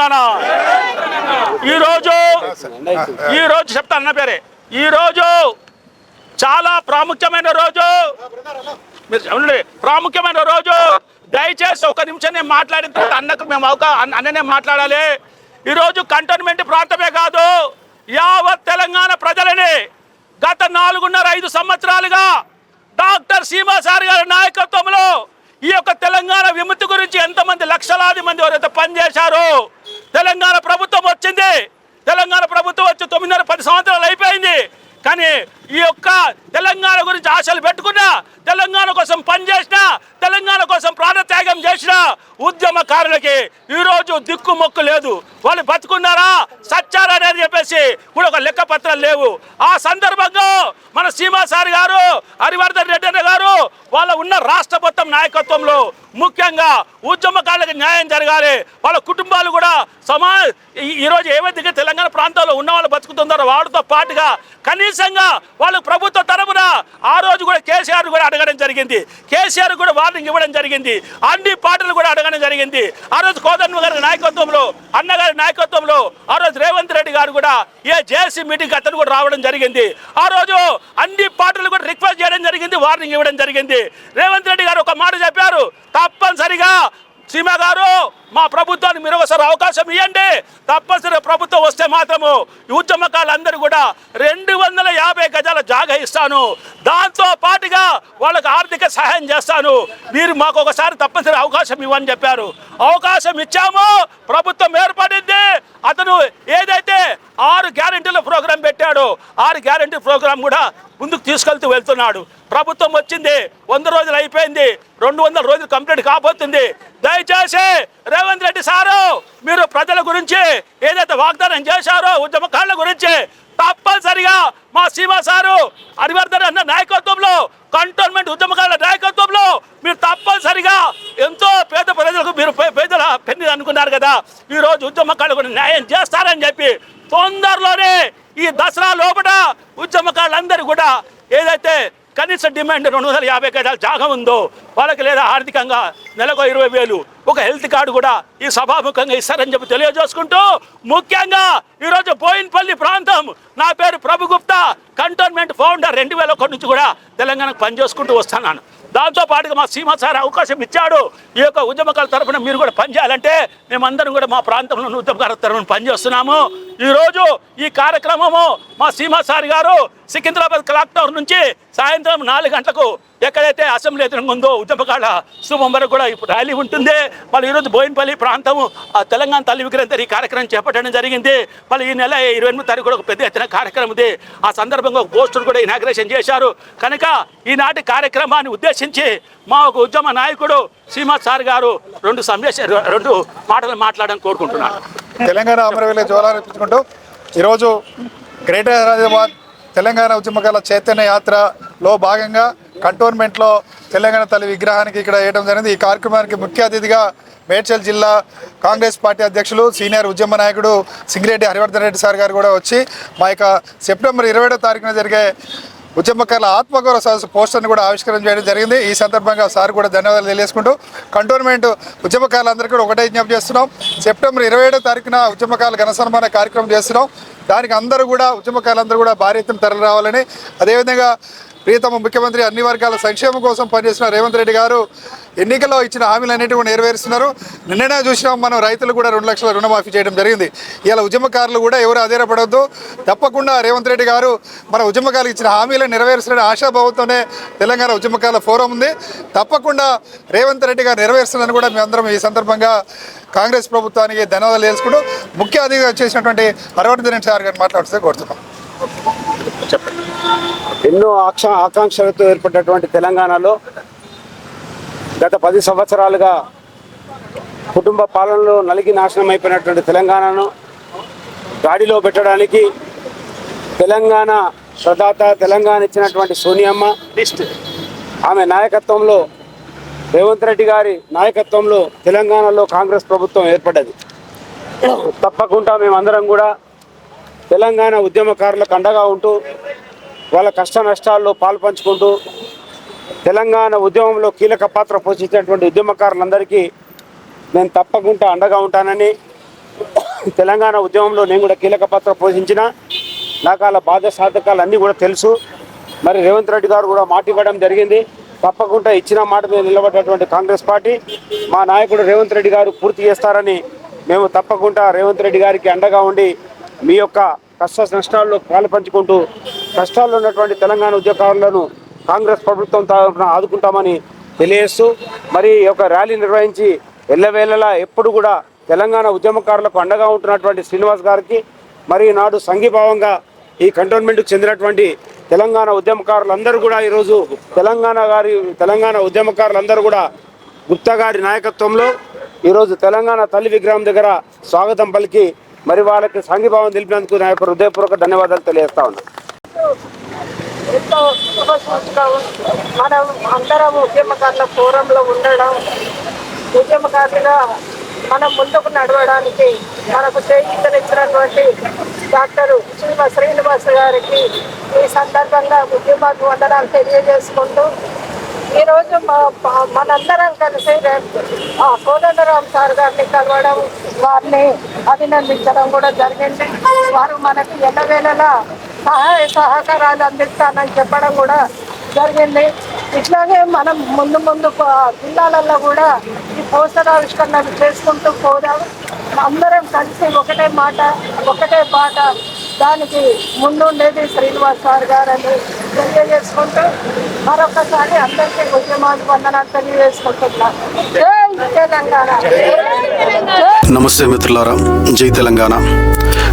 తెలంగాణ. ఈరోజు ఈ రోజు చెప్తా అన్న పేరే. ఈరోజు చాలా ప్రాముఖ్యమైన రోజు. మీరు ప్రాముఖ్యమైన రోజు. దయచేసి ఒక నిమిషం నేను మాట్లాడిన తర్వాత అన్నకు మేము అవకా అన్ననే మాట్లాడాలి. ఈరోజు కంటోన్మెంట్ ప్రాంతమే కాదు యావత్ తెలంగాణ ప్రజలని గత నాలుగున్నర ఐదు సంవత్సరాలుగా డాక్టర్ సీమా సార్ గారి నాయకత్వంలో ఈ యొక్క తెలంగాణ విముక్తి గురించి ఎంతమంది లక్షలాది మంది ఎవరైతే పనిచేశారో తెలంగాణ ప్రభుత్వం వచ్చింది. తెలంగాణ ప్రభుత్వం వచ్చి తొమ్మిదిన్నర పది సంవత్సరాలు అయిపోయింది. కానీ ఈ యొక్క తెలంగాణ గురించి ఆశలు పెట్టుకున్నా తెలంగాణ కోసం పనిచేసిన తెలంగాణ కోసం ప్రాణత్యాగం చేసిన ఉద్యమకారులకి ఈరోజు దిక్కుమొక్కు లేదు. వాళ్ళు బతుకున్నారా? సచ్చారా అనేది చెప్పేసి కూడా ఒక లెక్క పత్రాలు లేవు. ఆ సందర్భంగా మన సీమాసారి గారు హరివర్ధన్ రెడ్డి అన్న గారు వాళ్ళ ఉన్న రాష్ట్ర మొత్తం నాయకత్వంలో ముఖ్యంగా ఉద్యమకారులకు న్యాయం జరగాలి. వాళ్ళ కుటుంబాలు కూడా సమా ఈ- ఈరోజు ఏవైతే తెలంగాణ ప్రాంతాల్లో ఉన్న వాళ్ళు బతుకుతున్నారో వాళ్ళతో పాటుగా కనీసంగా వాళ్ళు ప్రభుత్వ తరపున ఆ రోజు కూడా కేసీఆర్ కూడా అడగడం జరిగింది. కేసీఆర్ కూడా వార్నింగ్ ఇవ్వడం జరిగింది. అన్ని పార్టీలు కూడా అడగడం జరిగింది. ఆ రోజు కోదన్న గారి నాయకత్వంలో అన్నగారి నాయకత్వంలో ఆ రోజు రేవంత్ రెడ్డి గారు కూడా ఏ జేసీ మీటింగ్ అతను కూడా రావడం జరిగింది. ఆ రోజు అన్ని పార్టీలు కూడా రిక్వెస్ట్ చేయడం జరిగింది వార్నింగ్ ఇవ్వడం జరిగింది. రేవంత్ రెడ్డి గారు ఒక మాట చెప్పారు తప్పనిసరిగా సీమ గారు మా ప్రభుత్వానికి మీరు ఒకసారి అవకాశం ఇవ్వండి తప్పనిసరి ప్రభుత్వం వస్తే మాత్రము ఈ ఉద్యమకాలందరూ కూడా రెండు వందల యాభై గజాల జాగా ఇస్తాను. దాంతో పాటుగా వాళ్ళకి ఆర్థిక సహాయం చేస్తాను. మీరు మాకు ఒకసారి తప్పనిసరి అవకాశం ఇవ్వని చెప్పారు. అవకాశం ఇచ్చాము ప్రభుత్వం ఏర్పడింది. అతను ప్రోగ్రాం ఆరు గ్యారెంటీ ప్రోగ్రాం కూడా ముందుకు తీసుకెళ్తూ వెళ్తున్నాడు. ప్రభుత్వం వచ్చింది. వంద రోజులు అయిపోయింది. రెండు వందల రోజులు కంప్లీట్ కాబోతుంది. దయచేసి రేవంత్ రెడ్డి సారు మీరు ప్రజల గురించి ఏదైతే వాగ్దానం చేశారో ఉద్యమకారుల గురించి తప్పనిసరిగా మా శివ సారు హరివర్ధన్ అన్న నాయకత్వంలో కంటోన్మెంట్ ఉద్యమకారుల నాయకత్వంలో మీరు తప్పనిసరిగా ఎంతో పేద ప్రజలకు మీరు పేదల పెన్ను అనుకున్నారు కదా ఈ రోజు ఉద్యమకారులకు న్యాయం చేస్తారని చెప్పి తొందరలోనే ఈ దసరా లోపల ఉద్యమకారులందరూ కూడా ఏదైతే కనీస డిమాండ్ రెండు వందల యాభై గజాల జాగా ఉందో వాళ్ళకి లేదా ఆర్థికంగా నెలకు ఇరవై వేలు ఒక హెల్త్ కార్డు కూడా ఈ సభాముఖంగా ఇస్తారని చెప్పి తెలియజేసుకుంటూ ముఖ్యంగా ఈరోజు బోయిన్పల్లి ప్రాంతం నా పేరు ప్రభుగుప్తా కంటోన్మెంట్ ఫౌండర్ రెండు వేల ఒకటి నుంచి కూడా తెలంగాణకు పనిచేసుకుంటూ వస్తున్నాను. దాంతోపాటుగా మా సీమా సార్ అవకాశం ఇచ్చాడు. ఈ యొక్క ఉద్యమకాల తరఫున మీరు కూడా పనిచేయాలంటే మేమందరం కూడా మా ప్రాంతంలో ఉద్యమకాల తరఫున పనిచేస్తున్నాము. ఈరోజు ఈ కార్యక్రమము మా సీమ సార్ గారు సికింద్రాబాద్ క్లాక్ టవర్ నుంచి సాయంత్రం నాలుగు గంటలకు ఎక్కడైతే అసెంబ్లీ ఎదురుగా ఉందో ఉద్యమకాడ శుభం వరకు కూడా ఇప్పుడు ర్యాలీ ఉంటుంది. మళ్ళీ ఈరోజు బోయినపల్లి ప్రాంతం ఆ తెలంగాణ తల్లి విగ్రహం ఈ కార్యక్రమం చేపట్టడం జరిగింది. మళ్ళీ ఈ నెల ఇరవై ఎనిమిది తారీఖు కూడా ఒక పెద్ద ఎత్తున కార్యక్రమం ఉంది. ఆ సందర్భంగా ఒక పోస్టర్ కూడా ఇనాగ్రేషన్ చేశారు. కనుక ఈనాటి కార్యక్రమాన్ని ఉద్దేశించి మా ఒక ఉద్యమ నాయకుడు సీమా సార్ గారు రెండు సందేశ రెండు మాటలు మాట్లాడడం కోరుకుంటున్నాను తెలంగాణ అమరవీరుల జోలార్పించుకుంటూ ఈరోజు గ్రేటర్ హైదరాబాద్ తెలంగాణ ఉద్యమకాల చైతన్య యాత్రలో భాగంగా కంటోన్మెంట్లో తెలంగాణ తల్లి విగ్రహానికి ఇక్కడ వేయడం జరిగింది. ఈ కార్యక్రమానికి ముఖ్య అతిథిగా మేడ్చల్ జిల్లా కాంగ్రెస్ పార్టీ అధ్యక్షులు సీనియర్ ఉద్యమ నాయకుడు సింగిరెడ్డి హరివర్ధన్ రెడ్డి సార్ గారు కూడా వచ్చి మా యొక్క సెప్టెంబర్ ఇరవై తారీఖున జరిగే ఉద్యమకారుల ఆత్మగౌరవ సదస్సు పోస్టర్ని కూడా ఆవిష్కరణ చేయడం జరిగింది. ఈ సందర్భంగా సార్ కూడా ధన్యవాదాలు తెలియజేసుకుంటూ కంటోన్మెంట్ ఉద్యమకారులందరికీ కూడా ఒకటే విజ్ఞప్తి చేస్తున్నాం. సెప్టెంబర్ ఇరవై ఏడో తారీఖున ఉద్యమకారుల ఘనసన్మాన కార్యక్రమం చేస్తున్నాం. దానికి అందరూ కూడా ఉద్యమకారులందరూ కూడా భారీ ఎత్తున తరలి రావాలని అదేవిధంగా ప్రియతమ ముఖ్యమంత్రి అన్ని వర్గాల సంక్షేమం కోసం పనిచేసిన రేవంత్ రెడ్డి గారు ఎన్నికల్లో ఇచ్చిన హామీలన్నిటి కూడా నెరవేరుస్తున్నారు. నిన్ననే చూసినాం మనం రైతులు కూడా రెండు లక్షల రుణమాఫీ చేయడం జరిగింది. ఇలా ఉద్యమకారులు కూడా ఎవరు అధీరపడవద్దు తప్పకుండా రేవంత్ రెడ్డి గారు మన ఉద్యమకారులు ఇచ్చిన హామీలను నెరవేరుస్తున్న ఆశాభావంతోనే తెలంగాణ ఉద్యమకారుల ఫోరం ఉంది. తప్పకుండా రేవంత్ రెడ్డి గారు నెరవేరుస్తుందని కూడా మేమందరం ఈ సందర్భంగా కాంగ్రెస్ ప్రభుత్వానికి ధన్యవాదాలు తెలుసుకుంటూ ముఖ్య అతిథిగా చేసినటువంటి హరవర్ధన్ రెడ్డి సార్ గారిని మాట్లాడుతూ కోరుతున్నాం. ఎన్నో ఆక్ష ఆకాంక్షలతో ఏర్పడినటువంటి తెలంగాణలో గత పది సంవత్సరాలుగా కుటుంబ పాలనలో నలిగి నాశనం అయిపోయినటువంటి తెలంగాణను గాడిలో పెట్టడానికి తెలంగాణ ప్రదాత తెలంగాణ ఇచ్చినటువంటి సోనియమ్మ ఆమె నాయకత్వంలో రేవంత్ రెడ్డి గారి నాయకత్వంలో తెలంగాణలో కాంగ్రెస్ ప్రభుత్వం ఏర్పడ్డది. తప్పకుండా మేమందరం కూడా తెలంగాణ ఉద్యమకారులకు అండగా ఉంటూ వాళ్ళ కష్ట నష్టాల్లో పాల్పంచుకుంటూ తెలంగాణ ఉద్యమంలో కీలక పాత్ర పోషించినటువంటి ఉద్యమకారులందరికీ నేను తప్పకుండా అండగా ఉంటానని తెలంగాణ ఉద్యమంలో నేను కూడా కీలక పాత్ర పోషించిన నాకు అలా బాధ్య సాధకాలు అన్నీ కూడా తెలుసు. మరి రేవంత్ రెడ్డి గారు కూడా మాట ఇవ్వడం జరిగింది. తప్పకుండా ఇచ్చిన మాట మీద నిలబడ్డటువంటి కాంగ్రెస్ పార్టీ మా నాయకుడు రేవంత్ రెడ్డి గారు పూర్తి చేస్తారని మేము తప్పకుండా రేవంత్ రెడ్డి గారికి అండగా ఉండి మీ యొక్క కష్ట నష్టాల్లో పాలు పంచుకుంటూ కష్టాల్లో ఉన్నటువంటి తెలంగాణ ఉద్యోగకారులను కాంగ్రెస్ ప్రభుత్వం తరఫున ఆదుకుంటామని తెలియజేస్తూ మరి ఈ యొక్క ర్యాలీ నిర్వహించి ఎల్లవేళలా ఎప్పుడు కూడా తెలంగాణ ఉద్యమకారులకు అండగా ఉంటున్నటువంటి శ్రీనివాస్ గారికి మరి నాడు సంఘీభావంగా ఈ కంటోన్మెంట్కు చెందినటువంటి తెలంగాణ ఉద్యమకారులందరూ కూడా ఈరోజు తెలంగాణ గారి తెలంగాణ ఉద్యమకారులందరూ కూడా గుప్తా గారి నాయకత్వంలో ఈరోజు తెలంగాణ తల్లి విగ్రహం దగ్గర స్వాగతం పలికి మరి వాళ్ళకి సంఘీభావం తెలిపినందుకు నా యొక్క హృదయపూర్వక ధన్యవాదాలు తెలియజేస్తా ఉన్నాను మనం అందరం ఉద్యమకారుల ఫోరంలో ఉండడం ఉద్యమకారులుగా మనం ముందుకు నడవడానికి మనకు చేయించనిచ్చినటువంటి డాక్టర్ శ్రీమ శ్రీనివాస్ గారికి ఈ సందర్భంగా ఉద్యమాభివందనాలు తెలియజేసుకుంటూ ఈరోజు మా మనందరం కలిసి ఆ కోదండరాం సార్ గారిని కలవడం వారిని అభినందించడం కూడా జరిగింది. వారు మనకి వేళలా సహాయ సహకారాలు అందిస్తానని చెప్పడం కూడా జరిగింది. ఇట్లాగే మనం ముందు ముందు జిల్లాలలో కూడా ఈ పోస్టర్ ఆవిష్కరణలు చేసుకుంటూ పోదాం అందరం కలిసి ఒకటే మాట ఒకటే పాట. దానికి ముందుండేది శ్రీనివాస్ సార్ గారని తెలియజేసుకుంటూ మరొకసారి అందరికీ ఉద్యమాలు వందనాలు తెలియజేసుకుంటున్నాను జై తెలంగాణ! నమస్తే మిత్రులారా జై తెలంగాణ.